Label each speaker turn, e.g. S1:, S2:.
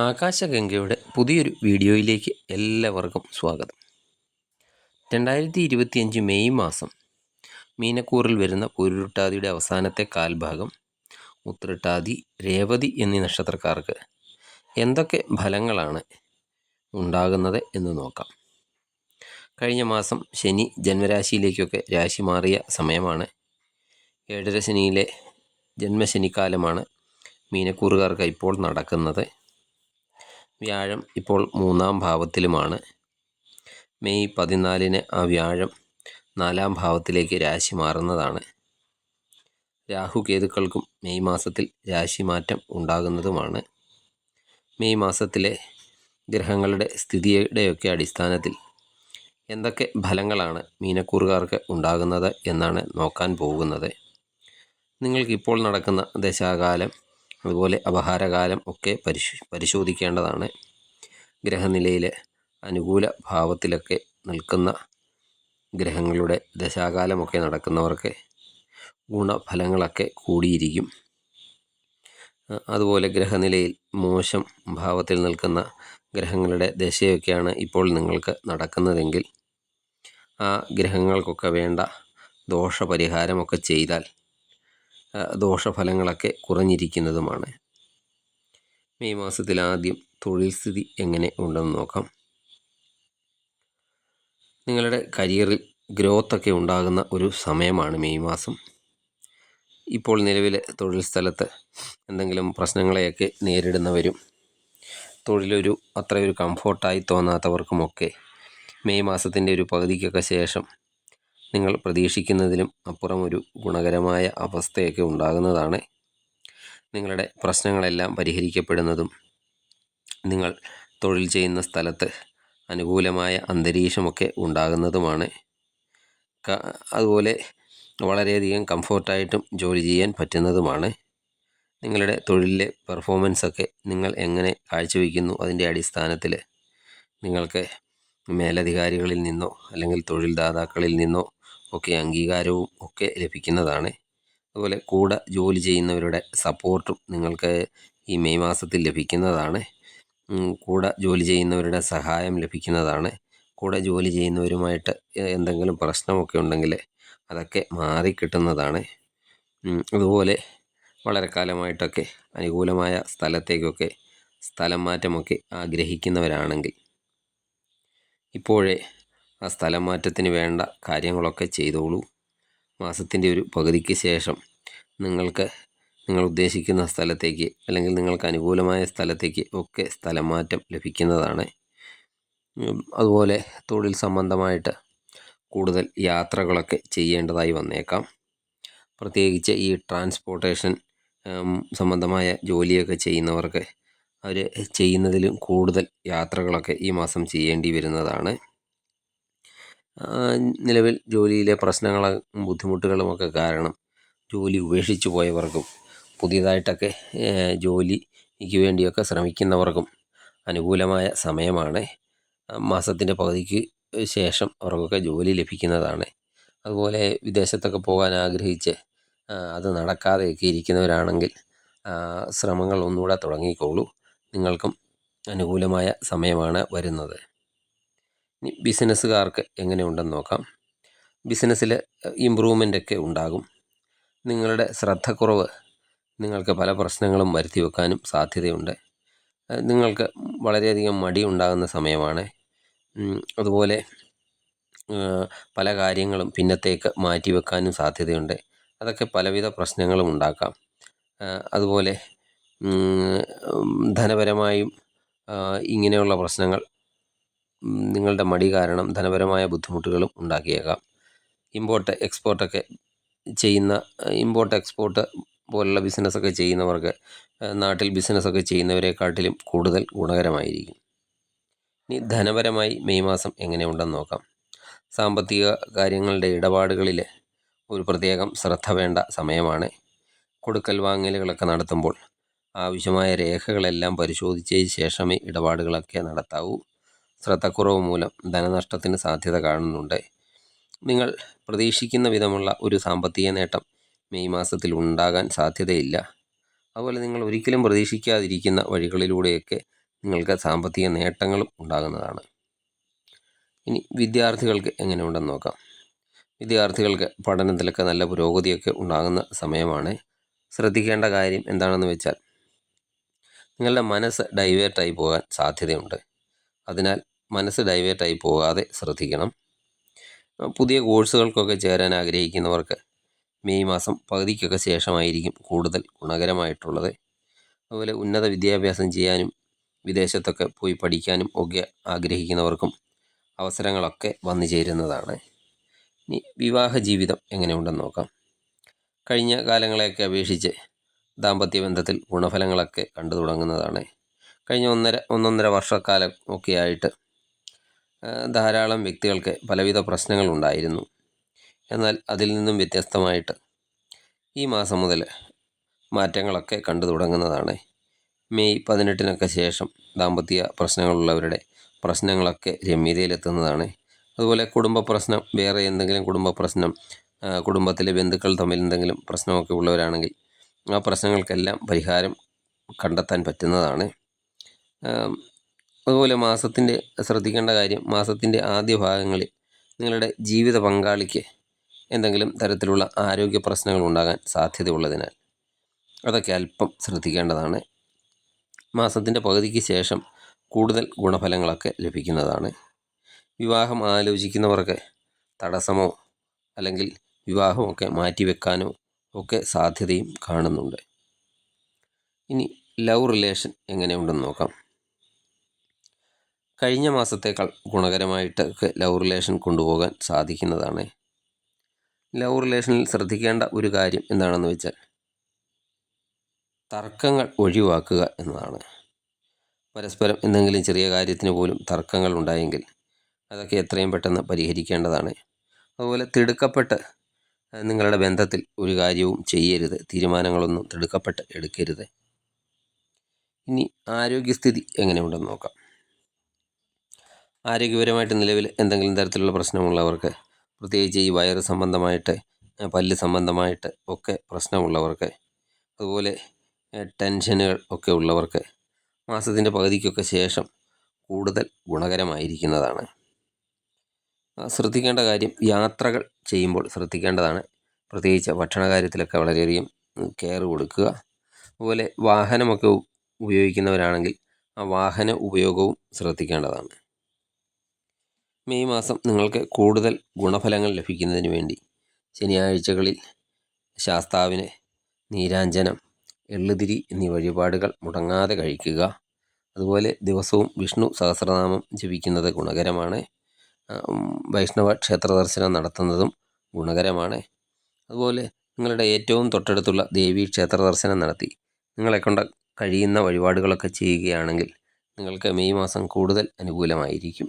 S1: ആകാശഗംഗയുടെ പുതിയൊരു വീഡിയോയിലേക്ക് എല്ലാവർക്കും സ്വാഗതം. രണ്ടായിരത്തി ഇരുപത്തിയഞ്ച് മെയ് മാസം മീനക്കൂറിൽ വരുന്ന പൊരുരുട്ടാതിയുടെ അവസാനത്തെ കാൽഭാഗം ഉത്രട്ടാതി രേവതി എന്നീ നക്ഷത്രക്കാർക്ക് എന്തൊക്കെ ഫലങ്ങളാണ് ഉണ്ടാകുന്നത് എന്ന് നോക്കാം. കഴിഞ്ഞ മാസം ശനി ജന്മരാശിയിലേക്കൊക്കെ രാശി മാറിയ സമയമാണ്. ഏഴര ശനിയിലെ ജന്മശനിക്കാലമാണ് മീനക്കൂറുകാർക്ക് ഇപ്പോൾ നടക്കുന്നത്. വ്യാഴം ഇപ്പോൾ മൂന്നാം ഭാവത്തിലുമാണ്. മെയ് പതിനാലിന് ആ വ്യാഴം നാലാം ഭാവത്തിലേക്ക് രാശി മാറുന്നതാണ്. രാഹുകേതുക്കൾക്കും മെയ് മാസത്തിൽ രാശിമാറ്റം ഉണ്ടാകുന്നതുമാണ്. മെയ് മാസത്തിലെ ഗ്രഹങ്ങളുടെ സ്ഥിതിയുടെയൊക്കെ അടിസ്ഥാനത്തിൽ എന്തൊക്കെ ഫലങ്ങളാണ് മീനക്കൂറുകാർക്ക് ഉണ്ടാകുന്നത് എന്നാണ് നോക്കാൻ പോകുന്നത്. നിങ്ങൾക്കിപ്പോൾ നടക്കുന്ന ദശാകാലം അതുപോലെ അപഹാരകാലം ഒക്കെ പരിശോ പരിശോധിക്കേണ്ടതാണ്. ഗ്രഹനിലയിലെ അനുകൂല ഭാവത്തിലൊക്കെ നിൽക്കുന്ന ഗ്രഹങ്ങളുടെ ദശാകാലമൊക്കെ നടക്കുന്നവർക്ക് ഗുണഫലങ്ങളൊക്കെ കൂടിയിരിക്കും. അതുപോലെ ഗ്രഹനിലയിൽ മോശം ഭാവത്തിൽ നിൽക്കുന്ന ഗ്രഹങ്ങളുടെ ദശയൊക്കെയാണ് ഇപ്പോൾ നിങ്ങൾക്ക് നടക്കുന്നതെങ്കിൽ ആ ഗ്രഹങ്ങൾക്കൊക്കെ വേണ്ട ദോഷപരിഹാരമൊക്കെ ചെയ്താൽ ദോഷഫലങ്ങളൊക്കെ കുറഞ്ഞിരിക്കുന്നതുമാണ്. മെയ് മാസത്തിൽ ആദ്യം തൊഴിൽ സ്ഥിതി എങ്ങനെ ഉണ്ടെന്ന് നോക്കാം. നിങ്ങളുടെ കരിയറിൽ ഗ്രോത്തൊക്കെ ഉണ്ടാകുന്ന ഒരു സമയമാണ് മെയ് മാസം. ഇപ്പോൾ നിലവിലെ തൊഴിൽ സ്ഥലത്ത് എന്തെങ്കിലും പ്രശ്നങ്ങളെയൊക്കെ നേരിടുന്നവരും തൊഴിലൊരു അത്രയൊരു കംഫോർട്ടായി തോന്നാത്തവർക്കുമൊക്കെ മെയ് മാസത്തിന്റെ ഒരു പകുതിക്കൊക്കെ ശേഷം നിങ്ങൾ പ്രതീക്ഷിക്കുന്നതിലും അപ്പുറം ഒരു ഗുണകരമായ അവസ്ഥയൊക്കെ ഉണ്ടാകുന്നതാണ് നിങ്ങളുടെ പ്രശ്നങ്ങളെല്ലാം പരിഹരിക്കപ്പെടുന്നതും. നിങ്ങൾ തൊഴിൽ ചെയ്യുന്ന സ്ഥലത്ത് അനുകൂലമായ അന്തരീക്ഷമൊക്കെ ഉണ്ടാകുന്നതുമാണ്. അതുപോലെ വളരെയധികം കംഫോർട്ടായിട്ടും ജോലി ചെയ്യാൻ പറ്റുന്നതുമാണ്. നിങ്ങളുടെ തൊഴിലിലെ പെർഫോമൻസൊക്കെ നിങ്ങൾ എങ്ങനെ കാഴ്ചവെക്കുന്നു? അതിന്റെ അടിസ്ഥാനത്തിൽ നിങ്ങൾക്ക് മേലധികാരികളിൽ നിന്നോ അല്ലെങ്കിൽ തൊഴിൽദാതാക്കളിൽ നിന്നോ ഒക്കെ അംഗീകാരവും ഒക്കെ ലഭിക്കുന്നതാണ്. അതുപോലെ കൂടെ ജോലി ചെയ്യുന്നവരുടെ സപ്പോർട്ടും നിങ്ങൾക്ക് ഈ മെയ് മാസത്തിൽ ലഭിക്കുന്നതാണ്. കൂടെ ജോലി ചെയ്യുന്നവരുടെ സഹായം ലഭിക്കുന്നതാണ്. കൂടെ ജോലി ചെയ്യുന്നവരുമായിട്ട് എന്തെങ്കിലും പ്രശ്നമൊക്കെ ഉണ്ടെങ്കിൽ അതൊക്കെ മാറിക്കിട്ടുന്നതാണ്. അതുപോലെ വളരെ കാലമായിട്ടൊക്കെ അനുകൂലമായ സ്ഥലത്തേക്കൊക്കെ സ്ഥലം മാറ്റമൊക്കെ ആഗ്രഹിക്കുന്നവരാണെങ്കിൽ ഇപ്പോഴേ ആ സ്ഥലം മാറ്റത്തിന് വേണ്ട കാര്യങ്ങളൊക്കെ ചെയ്തോളൂ. മാസത്തിന്റെ ഒരു പകുതിക്ക് ശേഷം നിങ്ങൾക്ക് നിങ്ങൾ ഉദ്ദേശിക്കുന്ന സ്ഥലത്തേക്ക് അല്ലെങ്കിൽ നിങ്ങൾക്ക് അനുകൂലമായ സ്ഥലത്തേക്ക് ഒക്കെ സ്ഥലം മാറ്റം ലഭിക്കുന്നതാണ് അതുപോലെ തൊഴിൽ സംബന്ധമായിട്ട് കൂടുതൽ യാത്രകളൊക്കെ ചെയ്യേണ്ടതായി വന്നേക്കാം. പ്രത്യേകിച്ച് ഈ ട്രാൻസ്പോർട്ടേഷൻ സംബന്ധമായ ജോലിയൊക്കെ ചെയ്യുന്നവർക്ക് അവർ ചെയ്യുന്നതിലും കൂടുതൽ യാത്രകളൊക്കെ ഈ മാസം ചെയ്യേണ്ടി വരുന്നതാണ്. നിലവിൽ ജോലിയിലെ പ്രശ്നങ്ങളും ബുദ്ധിമുട്ടുകളുമൊക്കെ കാരണം ജോലി ഉപേക്ഷിച്ച് പോയവർക്കും പുതിയതായിട്ടൊക്കെ ജോലിക്ക് വേണ്ടിയൊക്കെ ശ്രമിക്കുന്നവർക്കും അനുകൂലമായ സമയമാണ്. മാസത്തിന്റെ പകുതിക്ക് ശേഷം അവർക്കൊക്കെ ജോലി ലഭിക്കുന്നതാണ്. അതുപോലെ വിദേശത്തൊക്കെ പോകാൻ ആഗ്രഹിച്ച് അത് നടക്കാതെയൊക്കെ ഇരിക്കുന്നവരാണെങ്കിൽ ശ്രമങ്ങൾ ഒന്നുകൂടെ തുടങ്ങിക്കോളൂ. നിങ്ങൾക്കും അനുകൂലമായ സമയമാണ് വരുന്നത്. ഇനി ബിസിനസ്സുകാർക്ക് എങ്ങനെയുണ്ടെന്ന് നോക്കാം. ബിസിനസ്സിൽ ഇമ്പ്രൂവ്മെന്റ് ഒക്കെ ഉണ്ടാകും. നിങ്ങളുടെ ശ്രദ്ധക്കുറവ് നിങ്ങൾക്ക് പല പ്രശ്നങ്ങളും വരുത്തി വെക്കാനും സാധ്യതയുണ്ട് നിങ്ങൾക്ക് വളരെയധികം മടി ഉണ്ടാകുന്ന സമയമാണ്. അതുപോലെ പല കാര്യങ്ങളും പിന്നത്തേക്ക് മാറ്റി വെക്കാനും സാധ്യതയുണ്ട്. അതൊക്കെ പലവിധ പ്രശ്നങ്ങളും ഉണ്ടാക്കാം. അതുപോലെ ധനപരമായും ഇങ്ങനെയുള്ള പ്രശ്നങ്ങൾ നിങ്ങളുടെ മടി കാരണം ധനപരമായ ബുദ്ധിമുട്ടുകളും ഉണ്ടാക്കിയേക്കാം. ഇമ്പോർട്ട് എക്സ്പോർട്ടൊക്കെ ചെയ്യുന്ന ഇമ്പോർട്ട് എക്സ്പോർട്ട് പോലുള്ള ബിസിനസ്സൊക്കെ ചെയ്യുന്നവർക്ക് നാട്ടിൽ ബിസിനസ്സൊക്കെ ചെയ്യുന്നവരെക്കാട്ടിലും കൂടുതൽ ഗുണകരമായിരിക്കും. ഇനി ധനപരമായി മെയ് മാസം എങ്ങനെയുണ്ടെന്ന് നോക്കാം. സാമ്പത്തിക കാര്യങ്ങളുടെ ഇടപാടുകളിൽ ഒരു പ്രത്യേകം ശ്രദ്ധ വേണ്ട സമയമാണ്. കൊടുക്കൽ വാങ്ങലുകളൊക്കെ നടത്തുമ്പോൾ ആവശ്യമായ രേഖകളെല്ലാം പരിശോധിച്ചതിന് ശേഷമേ ഇടപാടുകളൊക്കെ നടത്താവൂ. ശ്രദ്ധക്കുറവ് മൂലം ധനനഷ്ടത്തിന് സാധ്യത കാണുന്നുണ്ട്. നിങ്ങൾ പ്രതീക്ഷിക്കുന്ന വിധമുള്ള ഒരു സാമ്പത്തിക നേട്ടം മെയ് മാസത്തിൽ ഉണ്ടാകാൻ സാധ്യതയില്ല. അതുപോലെ നിങ്ങൾ ഒരിക്കലും പ്രതീക്ഷിക്കാതിരിക്കുന്ന വഴികളിലൂടെയൊക്കെ നിങ്ങൾക്ക് സാമ്പത്തിക നേട്ടങ്ങളും ഉണ്ടാകുന്നതാണ്. ഇനി വിദ്യാർത്ഥികൾക്ക് എങ്ങനെ ഉണ്ടെന്ന് നോക്കാം. വിദ്യാർത്ഥികൾക്ക് പഠനത്തിലൊക്കെ നല്ല പുരോഗതിയൊക്കെ ഉണ്ടാകുന്ന സമയമാണ്. ശ്രദ്ധിക്കേണ്ട കാര്യം എന്താണെന്ന് വെച്ചാൽ നിങ്ങളുടെ മനസ്സ് ഡൈവേർട്ടായി പോകാൻ സാധ്യതയുണ്ട്. അതിനാൽ മനസ്സ് ഡൈവേർട്ടായി പോകാതെ ശ്രദ്ധിക്കണം. പുതിയ കോഴ്സുകൾക്കൊക്കെ ചേരാൻ ആഗ്രഹിക്കുന്നവർക്ക് മെയ് മാസം പകുതിക്കൊക്കെ ശേഷമായിരിക്കും കൂടുതൽ ഗുണകരമായിട്ടുള്ളത്. അതുപോലെ ഉന്നത വിദ്യാഭ്യാസം ചെയ്യാനും വിദേശത്തൊക്കെ പോയി പഠിക്കാനും ഒക്കെ ആഗ്രഹിക്കുന്നവർക്കും അവസരങ്ങളൊക്കെ വന്നു ചേരുന്നതാണ്. ഇനി വിവാഹ ജീവിതം എങ്ങനെയുണ്ടെന്ന് നോക്കാം. കഴിഞ്ഞ കാലങ്ങളെയൊക്കെ അപേക്ഷിച്ച് ദാമ്പത്യ ബന്ധത്തിൽ ഗുണഫലങ്ങളൊക്കെ കണ്ടു തുടങ്ങുന്നതാണ്. കഴിഞ്ഞ ഒന്നര ഒന്നൊന്നര വർഷക്കാലം ഒക്കെയായിട്ട് ധാരാളം വ്യക്തികൾക്ക് പലവിധ പ്രശ്നങ്ങളുണ്ടായിരുന്നു. എന്നാൽ അതിൽ നിന്നും വ്യത്യസ്തമായിട്ട് ഈ മാസം മുതൽ മാറ്റങ്ങളൊക്കെ കണ്ടു തുടങ്ങുന്നതാണ്. മെയ് പതിനെട്ടിനൊക്കെ ശേഷം ദാമ്പത്യ പ്രശ്നങ്ങളുള്ളവരുടെ പ്രശ്നങ്ങളൊക്കെ രമ്യതയിലെത്തുന്നതാണ്. അതുപോലെ കുടുംബ പ്രശ്നം വേറെ എന്തെങ്കിലും കുടുംബ പ്രശ്നം കുടുംബത്തിലെ ബന്ധുക്കൾ തമ്മിൽ എന്തെങ്കിലും പ്രശ്നമൊക്കെ ഉള്ളവരാണെങ്കിൽ ആ പ്രശ്നങ്ങൾക്കെല്ലാം പരിഹാരം കണ്ടെത്താൻ പറ്റുന്നതാണ്. അതുപോലെ മാസത്തിന്റെ ശ്രദ്ധിക്കേണ്ട കാര്യം മാസത്തിന്റെ ആദ്യ ഭാഗങ്ങളിൽ നിങ്ങളുടെ ജീവിത പങ്കാളിക്ക് എന്തെങ്കിലും തരത്തിലുള്ള ആരോഗ്യ പ്രശ്നങ്ങൾ ഉണ്ടാകാൻ സാധ്യതയുള്ളതിനാൽ അതൊക്കെ അല്പം ശ്രദ്ധിക്കേണ്ടതാണ്. മാസത്തിന്റെ പകുതിക്ക് ശേഷം കൂടുതൽ ഗുണഫലങ്ങളൊക്കെ ലഭിക്കുന്നതാണ്. വിവാഹം ആലോചിക്കുന്നവർക്ക് തടസ്സമോ അല്ലെങ്കിൽ വിവാഹമൊക്കെ മാറ്റിവെക്കാനോ ഒക്കെ സാധ്യതയും കാണുന്നുണ്ട്. ഇനി ലവ് റിലേഷൻ എങ്ങനെയുണ്ടെന്ന് നോക്കാം. കഴിഞ്ഞ മാസത്തേക്കാൾ ഗുണകരമായിട്ടൊക്കെ ലവ് റിലേഷൻ കൊണ്ടുപോകാൻ സാധിക്കുന്നതാണ്. ലവ് റിലേഷനിൽ ശ്രദ്ധിക്കേണ്ട ഒരു കാര്യം എന്താണെന്ന് വെച്ചാൽ തർക്കങ്ങൾ ഒഴിവാക്കുക എന്നതാണ്. പരസ്പരം എന്തെങ്കിലും ചെറിയ കാര്യത്തിന് പോലും തർക്കങ്ങൾ ഉണ്ടായെങ്കിൽ അതൊക്കെ എത്രയും പെട്ടെന്ന് പരിഹരിക്കേണ്ടതാണ്. അതുപോലെ തിടുക്കപ്പെട്ട് നിങ്ങളുടെ ബന്ധത്തിൽ ഒരു കാര്യവും ചെയ്യരുത് തീരുമാനങ്ങളൊന്നും തിടുക്കപ്പെട്ട് എടുക്കരുത്. ഇനി ആരോഗ്യസ്ഥിതി എങ്ങനെയുണ്ടെന്ന് നോക്കാം. ആരോഗ്യപരമായിട്ട് നിലവിൽ എന്തെങ്കിലും തരത്തിലുള്ള പ്രശ്നമുള്ളവർക്ക് പ്രത്യേകിച്ച് ഈ വയറ് സംബന്ധമായിട്ട് പല്ല് സംബന്ധമായിട്ട് ഒക്കെ പ്രശ്നമുള്ളവർക്ക് അതുപോലെ ടെൻഷനുകൾ ഒക്കെ ഉള്ളവർക്ക് മാസത്തിന്റെ പകുതിക്കൊക്കെ ശേഷം കൂടുതൽ ഗുണകരമായിരിക്കുന്നതാണ്. ശ്രദ്ധിക്കേണ്ട കാര്യം യാത്രകൾ ചെയ്യുമ്പോൾ ശ്രദ്ധിക്കേണ്ടതാണ്. പ്രത്യേകിച്ച് ഭക്ഷണ കാര്യത്തിലൊക്കെ വളരെയധികം കെയർ കൊടുക്കുക. അതുപോലെ വാഹനമൊക്കെ ഉപയോഗിക്കുന്നവരാണെങ്കിൽ ആ വാഹന ഉപയോഗവും ശ്രദ്ധിക്കേണ്ടതാണ്. മെയ് മാസം നിങ്ങൾക്ക് കൂടുതൽ ഗുണഫലങ്ങൾ ലഭിക്കുന്നതിന് വേണ്ടി ശനിയാഴ്ചകളിൽ ശാസ്താവിന് നീരാഞ്ജനം എള്ളുതിരി എന്നീ വഴിപാടുകൾ മുടങ്ങാതെ കഴിക്കുക. അതുപോലെ ദിവസവും വിഷ്ണു സഹസ്രനാമം ജപിക്കുന്നത് ഗുണകരമാണ്. വൈഷ്ണവ ക്ഷേത്ര ദർശനം നടത്തുന്നതും ഗുണകരമാണ്. അതുപോലെ നിങ്ങളുടെ ഏറ്റവും തൊട്ടടുത്തുള്ള ദേവീ ക്ഷേത്ര ദർശനം നടത്തി നിങ്ങളെ നിങ്ങളെക്കൊണ്ട് കഴിയുന്ന വഴിപാടുകളൊക്കെ ചെയ്യുകയാണെങ്കിൽ നിങ്ങൾക്ക് മെയ് മാസം കൂടുതൽ അനുകൂലമായിരിക്കും.